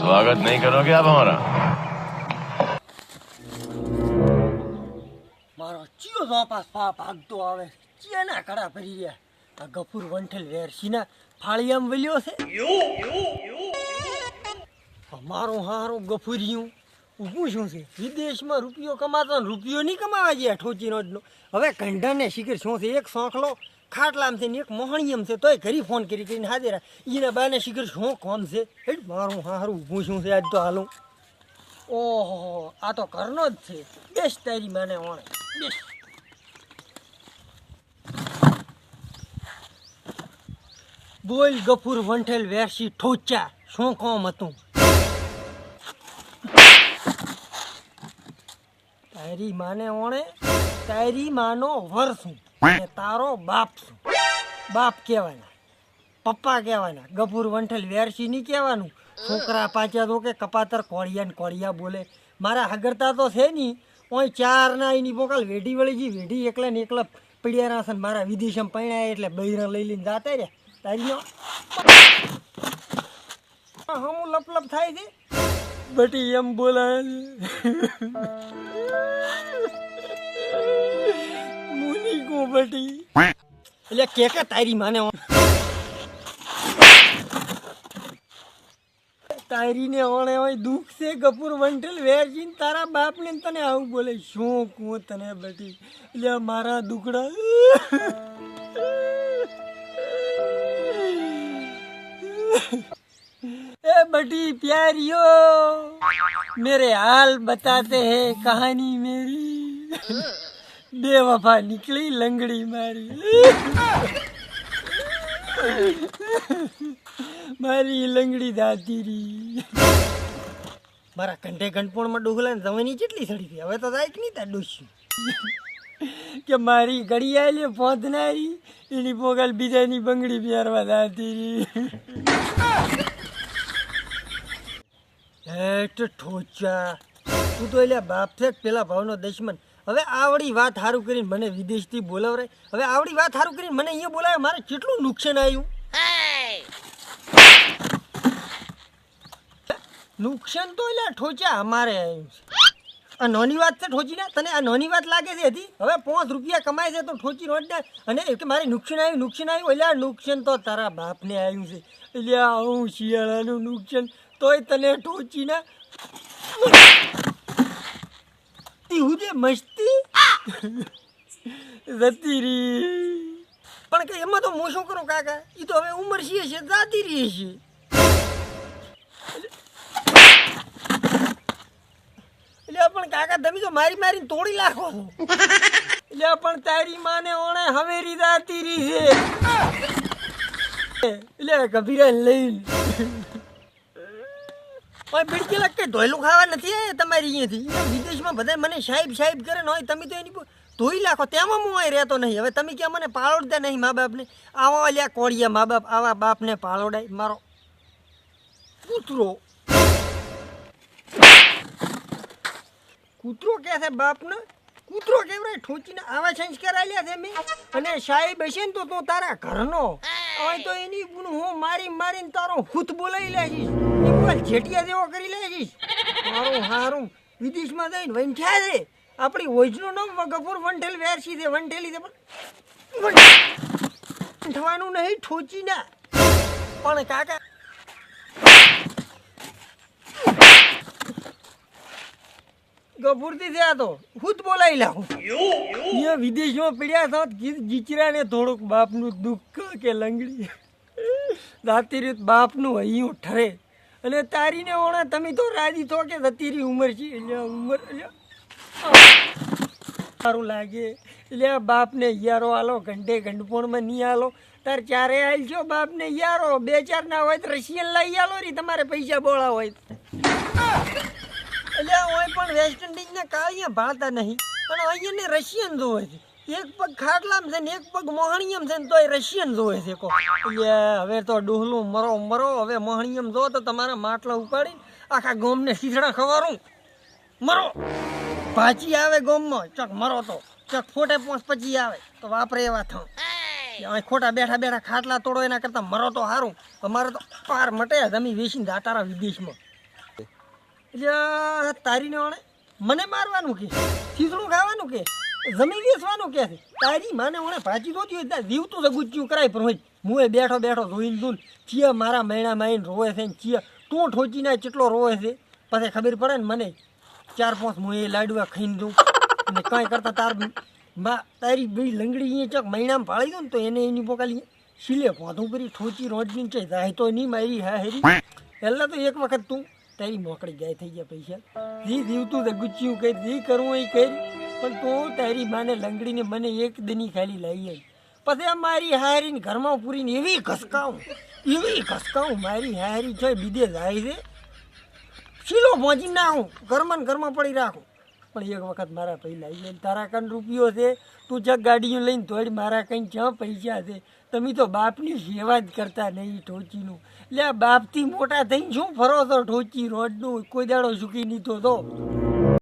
स्वागत नहीं करोगे आप हमारा મારો ચિયો ઝોપાસ પા ભાગતો આવે ચિયાના કડા ભરી રહ્યા આ ગફુર વંઠેલ વેરસીના ફાળિયામ વલ્યો છે આ મારું હારું ગફુરિયું ઊભું શું છે વિદેશમાં રૂપિયો કમાતો ને રૂપિયો નહીં કમાવા ગયા ઠોચી રોજનો હવે કંઢાને શિખર શું છે એક સોંખલો ખાટલામ છે ને એક મોહણીયમ છે, તોય ઘરી ફોન કરી કરીને હાજર એના બાને શીખર શું કોમ છે? હેડ, મારું, હારું ઊભું શું છે, આજ તો હાલું. ઓહો, આ તો ઘરનો જ છે. બેસ તારી માને ઓણે બેસ. બોલ ગફુર વંઠેલ વેરસી ઠોચા, શું કોમ હતું? તારી માને ઓણે તારી માનો વર છું તારો બાપ છું. બાપ કહેવાના. પપ્પા કહેવાના. ગફુર વંઠલ વેરસી નહીં કહેવાનું. છોકરા પાછા તો કે કપાતર કોળિયા ને કોળિયા બોલે. મારા હગરતા તો છે નહીં ઓય ચાર ના એની બોકાલ વેઢી વળી ગઈ. વેઢી એકલા ને એકલા પીડ્યા ના છે મારા વિદેશમાં પૈણાયા એટલે બૈરા લઈ લઈને જાતા રે તારી લપ લપ થાય છે. બટી એમ બોલાય મુની કો બટી એટલે કે કે તારી માને તારીને ઓણે હોય દુઃખ છે કપૂર વંઠેલ વેરજીન તારા બાપને ને તને આવું બોલે શું કહું તને બટી એટલે મારા દુકડા ए बटी प्यारियो मेरे हाल बताते हैं कहानी मेरी બેવફા નીકળી લંગડી મારી. મારી લંગડી દાદીરી. મારા કંઠે કંઠપોણમાં ડોગલા જવાની કેટલી સડી હતી હવે તો જાય નહીં તા ડોસ્યું? કે મારી ઘડિયાળી ફોદનારી એની પોગલ બીજાની બંગડી પહેરવા દાતી રી હેઠ ઠોચા. તું તો એટલે બાપ છે પેલા ભાવનો દશમન. હવે આવડી વાત સારું કરીને મને વિદેશથી બોલાવરાય. હવે આવડી વાત સારું કરીને મને અહીંયા બોલાવે, મારે કેટલું નુકસાન આવ્યું? નુકસાન તો એટલે ઠોચ્યા અમારે આવ્યું છે. આ નાની વાત છે ઠોચીને તને આ નાની વાત લાગે છે હતી હવે પાંચ રૂપિયા કમાય છે તો ઠોચી રોજ ને અને કે મારે નુકસાન આવ્યું નુકસાન આવ્યું? એટલે નુકસાન તો તારા બાપને આવ્યું છે. એટલે હું શિયાળાનું નુકસાન, તોય તને ઠોચીને હું જે મસ્તી? જતી રી પણ કે એમાં તો હું શું કરું કાકા? એ તો હવે ઉંમર છે છે જાતી રહી છે. એટલે પણ કાકા તમે તો મારી મારીને તોડી નાખો છો. એટલે પણ તારી માને ઓણે હવેરી જાતી રહી છે. એટલે કભીરા લઈને. ઓય બિડકી લાગ કે ધોયલું ખાવા નથી આયા તમારી અહીંયાથી. વિદેશમાં બધા મને સાહેબ સાહેબ કરે ને હોય, તમે તો એની ધોઈ લાખો તેમાં હું અહીં રહેતો નહીં. હવે તમે ક્યાં મને પાળોડતા નહીં મા બાપને? આવા અલ્યા કોળિયા મા બાપ, આવા બાપને પાળોડાય મારો કૂતરો. કૂતરો કે છે બાપને? કૂતરો કેવડાય ઠોચીને આવા સંસ્કાર આલ્યા છે મેં? અને સાહેબ હશે ને તો તું તારા ઘરનો. હોય તો એની હું મારી મારીને તારો હુત બોલાવી લેશીશ બોલ જેટિયા જેવો કરી લેશીશ મારું હારું વિદેશમાં જઈને વંઠ્યા છે. આપણી ઓજનું નામ ગફુર વંઠેલ વેરસી છે વંઠેલી છે. પણ વંઠવાનું નહીં, ઠોચી ના. પણ કાકા ગફુરથી થયા તો હું જ બોલાવી લાવું. એ વિદેશમાં પડ્યા તો જીચરાને થોડુંક બાપનું દુઃખ કે લંગડી. દાતી રીત બાપનું અહીંયું ઠરે. અને તારીને ઓણા તમે તો રાજી થો કે જતીરી ઉંમર છે? એટલે ઉંમર સારું લાગે. એટલે બાપને યારો આલો, ઘંટે ઘંટપોણમાં નહીં આલો. તાર ચારે આવી છો બાપને યારો બે ચાર ના હોય તો રશિયન લઈ આલો રી, તમારે પૈસા બોળા હોય. એટલે હોય પણ વેસ્ટ ઇન્ડિઝને કાંઈ ભાળતા નહીં. પણ અહીંયા રશિયન જોવે છે. એક પગ ખાટલામ છે ને એક પગ મોહણીયમ છે ને તોય રશિયન જોવે છે કો હવે તો ડોહલું મરો મરો હવે મોહણીયમ જો તો તમારા માટલા ઉપાડી આખા ગોમને શીસડા ખવારું. મરો. ભાચી આવે ગોમમાં ચક મરો તો. ચક ફોટે પોંચ પછી આવે. તો વાપરે એવા થો. ખોટા બેઠા બેઠા ખાટલા તોડો એના કરતા મરો તો સારું અમારે તો પાર મટે જમી વેચીને દાટારા વિદેશમાં. એટલે તારીને વણે મને મારવાનું કે? ખીચડું ખાવાનું કે? જમી વેચવાનું કે છે? તારી માને ઓણે ભાજી દોતી હોય જીવતું તો ગુચ્યું કરાય, પણ હોય હું એ બેઠો બેઠો જોઈને દઉં ચિયા મારા મૈણા માઈને રોવે છે ને ચિયા તું ઠોચીને કેટલો રોવે છે? પછી ખબર પડે ને મને, ચાર પાંચ હું એ લાડવા ખાઈને દઉં અને કાંઈ કરતા તાર મા તારી બી લંગડી અહીંયા ચોક મહિનામાં પાળી દઉં ને તો એને એની પોકાલી શીલે પોતું કરી ઠોચી રોજની છે જાય તો નહીં મારી, હા હેરી. પહેલાં તો એક વખત તું તારી મોકળી ગાય થઈ ગયા પૈસા. જી જીવતું તો ગુચ્યું કઈ જી કરવું એ કરી. પણ તું તારી માને લંગડીને મને એક દની ખાલી લાવી આવી પછી આ મારી હારીને ઘરમાં પૂરીને એવી ઘસકાવું એવી ઘસકાવું, મારી હારી છે, બીજે જાય છે. શીલો પહોંચી ના હું ઘરમાં ઘરમાં પડી રાખું. પણ એક વખત મારા પૈસા આવી જાય તારા કન રૂપિયો છે, તું જગ ગાડીઓ લઈને તોડી મારા કંઈ છ પૈસા છે, તમે તો બાપની સેવા જ કરતા નહીં ઠોચીનું એટલે આ બાપથી મોટા થઈને શું ફરો છો ઠોચી રોડનું, કોઈ દાડો ચૂકી નહીં તો?